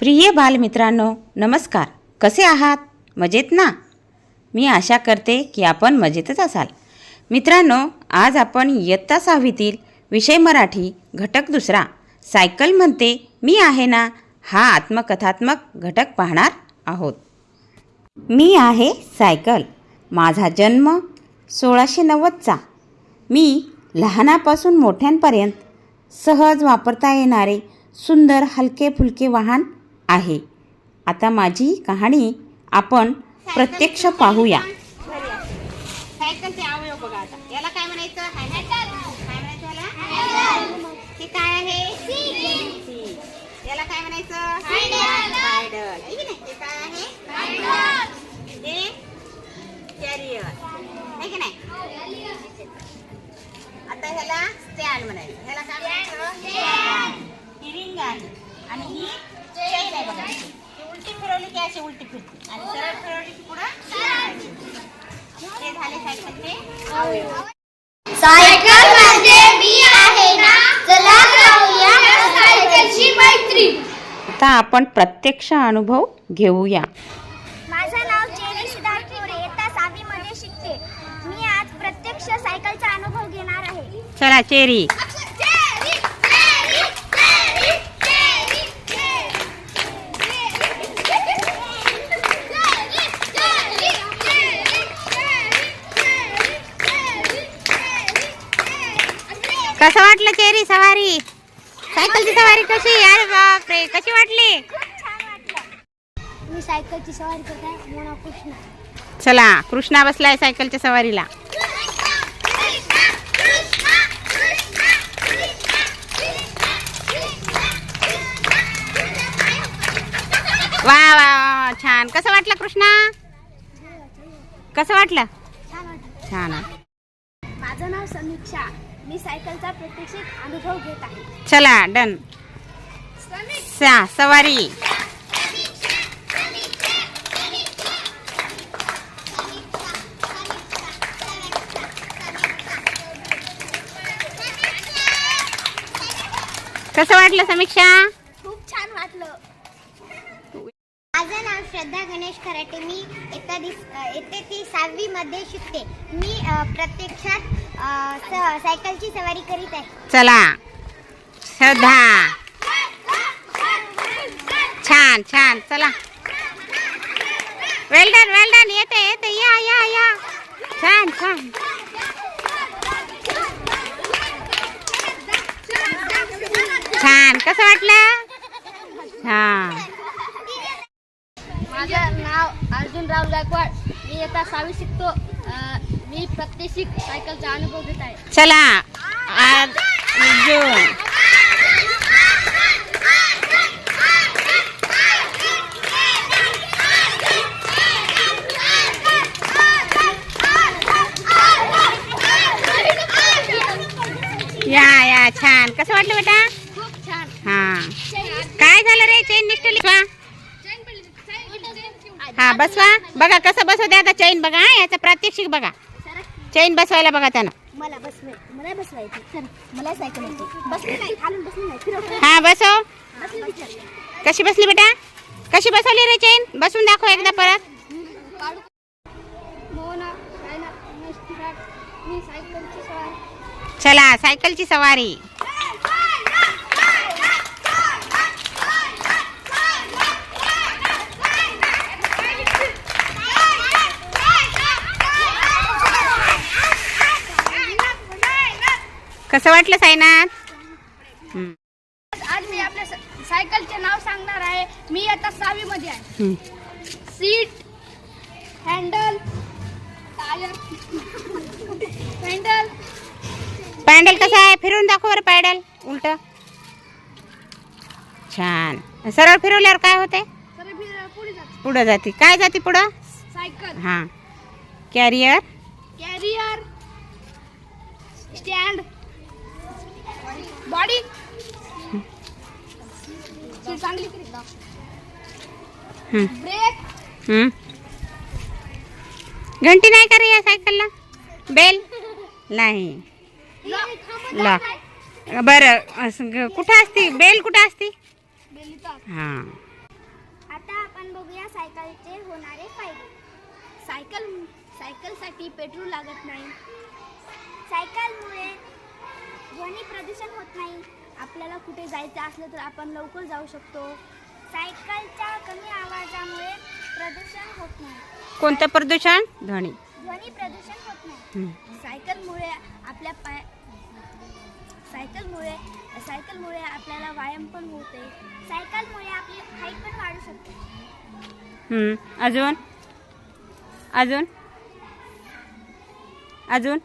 प्रिय बालमित्रांनो नमस्कार. कसे आहात? मजेत ना? मी आशा करते की आपण मजेतच असाल. मित्रांनो आज आपण इयत्ता सहावीतील विषय मराठी घटक दुसरा. सायकल म्हणते मी आहे ना? हा आत्मकथात्मक घटक पाहणार आहोत. मी आहे सायकल. माझा जन्म सोळाशे नव्वदचा. मी लहानापासून मोठ्यांपर्यंत सहज वापरता येणारे सुंदर हलके फुलके वाहन आहे. आता माझी कहाणी आपण प्रत्यक्ष पाहूया. याला काय म्हणायचं? काय म्हणायचं याला? हे काय आहे. याला काय म्हणायचं? आहे हे काय आहे? हे कॅरियर आहे की नाही? आता ह्याला स्टँड म्हणायचं. ह्याला काय म्हणायचं? ही रिंग आहे. आणि ही चेन आहे बघा उलटी फिरवली की अशी उलटी फिरते आणि सरळ फिरवली की पुढं झाले सायकलचे सायकल म्हणजे मी आहे ना चला जाऊया सायकलची मैत्री. आता आपण प्रत्यक्ष अनुभव घेऊया. माझं नाव चेरी सिद्धार्थ मोरे इयत्ता मध्ये शिकते. मी आज प्रत्यक्ष सायकलचा अनुभव घेणार आहे. चला चेरी. कसं वाटलं चेरी सवारी? सायकलची सवारी कशी? अरे बापरे कशी वाटली? मी सायकलची सवारी करत आहे मोना कृष्ण. चला कृष्णा बसलाय सायकलच्या सवारीला. वा वा वा छान. कसं वाटलं कृष्णा? कसं वाटलं? छान वाटलं. छान. आहे. माझं नाव समीक्षा. मी सायकलचा प्रत्यक्ष अनुभव घेत आहे. चला डन. सा सवारी. कसं वाटलं समीक्षा? खूप छान वाटलं. माझं नाव श्रद्धा गणेश खराटे. मी येत्या दिस येते ती सहावीमध्ये शिकते. मी अ, प्रत्यक्षात अ, स- सायकलची सवारी करीत आहे. चला. श्रद्धा. छान छान. चला. वेल डन वेल डन येते येते. या या या. छान छान. छान. कसं वाटलं? हा माझं नाव अर्जुनराव गायकवाड मी येता सहावी शिकतो मी प्रात्यक्षिक सायकलचा अनुभव घेत आहे. चला. आज जून या या छान. कसं वाटलं बेटा? खूप छान. हा. काय झालं रे? चेन निष्ठली वा हा बसवा बघा कसं बसवते आता चैन बघा हा याचं प्रात्यक्षिक बघा. चैन बसवायला बघा त्यानं. मला बसवाय मला बसवायचं. सर मला सायकल येते. बसली नाही खालून बसली नाही. फिरव हा बसव. बसली कशी बसली बेटा? कशी बसवली रे चैन बसून दाखव एकदा परत. चला सायकलची सवारी. कसं वाटलं साईनाथ? हम्म, आज मी आपल्या सायकलचे नाव सांगणार आहे. मी आता सहावी मध्ये आहे. Seat handle tyre. Handle. Pedal कसं आहे? फिरून दाखव बरं पॅडल उलट. छान. सरळ फिरवल्यावर काय होते? पुढं जाते. काय जाते पुढं? सायकल. हां. कॅरियर? कॅरियर. स्टँड. बॉडी चांगली ब्रेक. घंटी नाही का रे या सायकलला? बेल? नाही. बरं असं ग- कुठं असती? बेल कुठं असती? हां. आपण बघूया सायकलचे होणारे फायदे. सायकल सायकलसाठी पेट्रोल लागत नाही. प्रदूषण होत नाही. आपल्याला कुठे जायचं असलं तर आपण लवकर जाऊ शकतो. सायकलच्या कमी आवाजामुळे प्रदूषण होत नाही. कोणतं प्रदूषण? ध्वनी. ध्वनी प्रदूषण होत नाही. सायकलमुळे आपल्या पाय सायकलमुळे सायकलमुळे आपल्याला व्यायाम पण होते. सायकलमुळे आपली हाईट पण वाढू शकते. अजून? अजून? अजून?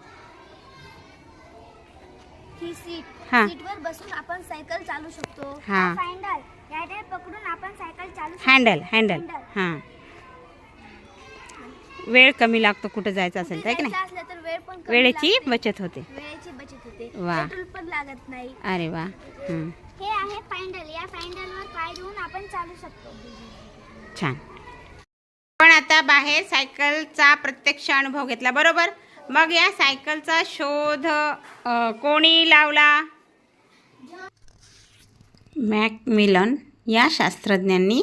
ही सीट हा. सीटवर बसून आपण सायकल चालू शकतो. हा. फायंडल गाड्या पकडून आपण सायकल चालू शकतो. Handle handle handle. हां. वेळ कमी लागतो कुठं जायचं असेल कुठे तर की नाही? जायचं असलं तर वेळ पण कमी वेळेची लागते. बचत होते. वेळेची बचत होते. वा. पेट्रोल पण लागत नाही. अरे वा. हं. हे आहे फायंडल या फायंडलवर पाय देऊन आपण चालू शकतो. छान. पण आता बाहेर सायकलचा प्रत्यक्ष अनुभव घेतला. बरोबर? मग या सायकलचा शोध कोणी लावला? मॅकमिलन या शास्त्रज्ञांनी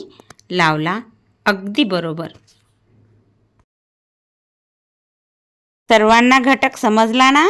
लावला अगदी बरोबर. सर्वांना घटक समजला ना?